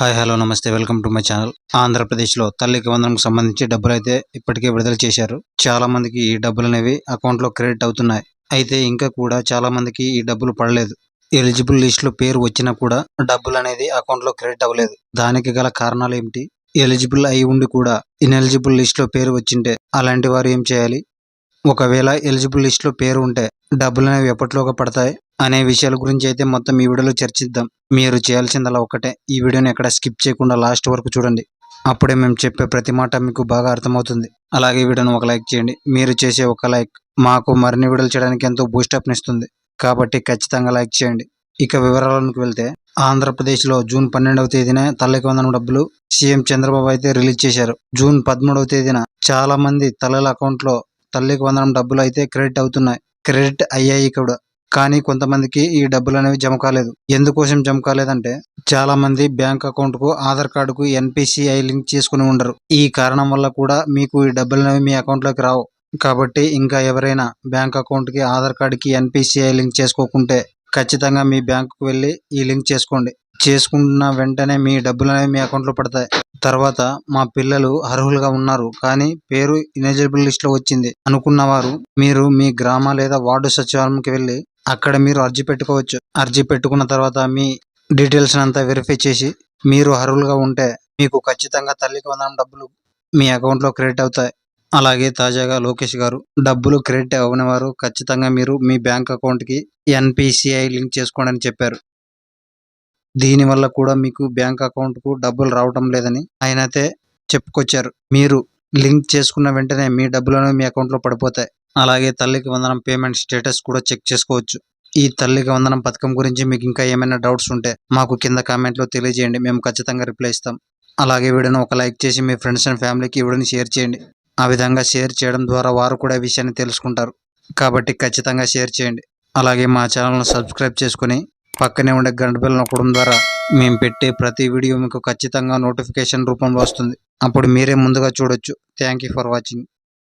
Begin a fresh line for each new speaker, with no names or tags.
Hi hello నమస్తే welcome to my channel. ఆంధ్రప్రదేశ్లో తల్లికి వందనంకు సంబంధించి డబ్బులు అయితే ఇప్పటికే విడుదల చేశారు. చాలా మందికి ఈ డబ్బులు అనేవి అకౌంట్లో క్రెడిట్ అవుతున్నాయి. అయితే ఇంకా కూడా చాలా మందికి ఈ డబ్బులు పడలేదు. ఎలిజిబుల్ లిస్టులో పేరు వచ్చినా కూడా డబ్బులు అనేది అకౌంట్లో క్రెడిట్ అవ్వలేదు. దానికి గల కారణాలు ఏమిటి? ఎలిజిబుల్ అయి ఉండి కూడా ఇన్ఎలిజిబుల్ లిస్టులో పేరు వచ్చింటే అలాంటి వారు ఏం చేయాలి? ఒకవేళ ఎలిజిబుల్ లిస్టులో పేరు ఉంటే డబ్బులు అనేవి ఎప్పటిలోగా పడతాయి? అనే విషయాల గురించి అయితే మొత్తం ఈ వీడియోలో చర్చిద్దాం. మీరు చేయాల్సిందల్లా ఒకటే ఈ వీడియోని ఎక్కడ స్కిప్ చేయకుండా లాస్ట్ వరకు చూడండి. అప్పుడే మేము చెప్పే ప్రతి మాట మీకు బాగా అర్థమవుతుంది. అలాగే ఈ ఒక లైక్ చేయండి. మీరు చేసే ఒక లైక్ మాకు మరిన్ని వీడియోలు చేయడానికి ఎంతో బూస్టప్నిస్తుంది కాబట్టి ఖచ్చితంగా లైక్ చేయండి. ఇక వివరాలకు వెళ్తే ఆంధ్రప్రదేశ్లో జూన్ పన్నెండవ తేదీన తల్లికి వందనం డబ్బులు సీఎం చంద్రబాబు అయితే రిలీజ్ చేశారు. జూన్ పదమూడవ తేదీన చాలా మంది తల్లుల అకౌంట్లో తల్లికి వందనం డబ్బులు అయితే క్రెడిట్ అవుతున్నాయి. క్రెడిట్ అయ్యాయి కూడా. కానీ కొంతమందికి ఈ డబ్బులు అనేవి జమ కాలేదు. ఎందుకోసం జమ కాలేదంటే చాలా మంది బ్యాంక్ అకౌంట్కు ఆధార్ కార్డుకు ఎన్పిసిఐ లింక్ చేసుకుని ఉండరు. ఈ కారణం వల్ల కూడా మీకు ఈ డబ్బులు అనేవి మీ అకౌంట్లోకి రావు. కాబట్టి ఇంకా ఎవరైనా బ్యాంక్ అకౌంట్కి ఆధార్ కార్డుకి ఎన్పిసిఐ లింక్ చేసుకోకుంటే ఖచ్చితంగా మీ బ్యాంకుకు వెళ్ళి ఈ లింక్ చేసుకోండి. చేసుకున్న వెంటనే మీ డబ్బులు అనేవి మీ అకౌంట్లో పడతాయి. తర్వాత మా పిల్లలు అర్హులుగా ఉన్నారు. కానీ పేరు ఇనెలిజిబుల్ లిస్ట్లో వచ్చింది. అనుకున్న వారు మీరు మీ గ్రామ లేదా వార్డు సచివాలయంకి వెళ్ళి అక్కడ మీరు అర్జీ పెట్టుకోవచ్చు. అర్జీ పెట్టుకున్న తర్వాత మీ డీటెయిల్స్ అంతా వెరిఫై చేసి మీరు అర్హులుగా ఉంటే మీకు ఖచ్చితంగా తల్లికి వందనం డబ్బులు మీ అకౌంట్లో క్రెడిట్ అవుతాయి. అలాగే తాజాగా లోకేష్ గారు డబ్బులు క్రెడిట్ అవ్వని వారు ఖచ్చితంగా మీరు మీ బ్యాంక్ అకౌంట్కి ఎన్పిసిఐ లింక్ చేసుకోండి అని చెప్పారు. దీనివల్ల కూడా మీకు బ్యాంక్ అకౌంట్కు డబ్బులు రావటం లేదని ఆయన అయితే చెప్పుకొచ్చారు. మీరు లింక్ చేసుకున్న వెంటనే మీ డబ్బులు మీ అకౌంట్లో పడిపోతాయి. అలాగే తల్లికి వందనం పేమెంట్ స్టేటస్ కూడా చెక్ చేసుకోవచ్చు. ఈ తల్లికి వందనం పథకం గురించి మీకు ఇంకా ఏమైనా డౌట్స్ ఉంటే మాకు కింద కామెంట్లో తెలియజేయండి. మేము ఖచ్చితంగా రిప్లై ఇస్తాం. అలాగే వీడియోని ఒక లైక్ చేసి మీ ఫ్రెండ్స్ అండ్ ఫ్యామిలీకి ఈ వీడియోని షేర్ చేయండి. ఆ విధంగా షేర్ చేయడం ద్వారా వారు కూడా ఈ విషయాన్ని తెలుసుకుంటారు. కాబట్టి ఖచ్చితంగా షేర్ చేయండి. అలాగే మా ఛానల్ను సబ్స్క్రైబ్ చేసుకుని పక్కనే ఉండే గంట బిల్ నొక్కడం ద్వారా మేము పెట్టే ప్రతి వీడియో మీకు ఖచ్చితంగా నోటిఫికేషన్ రూపంలో వస్తుంది. అప్పుడు మీరే ముందుగా చూడొచ్చు. Thank you for watching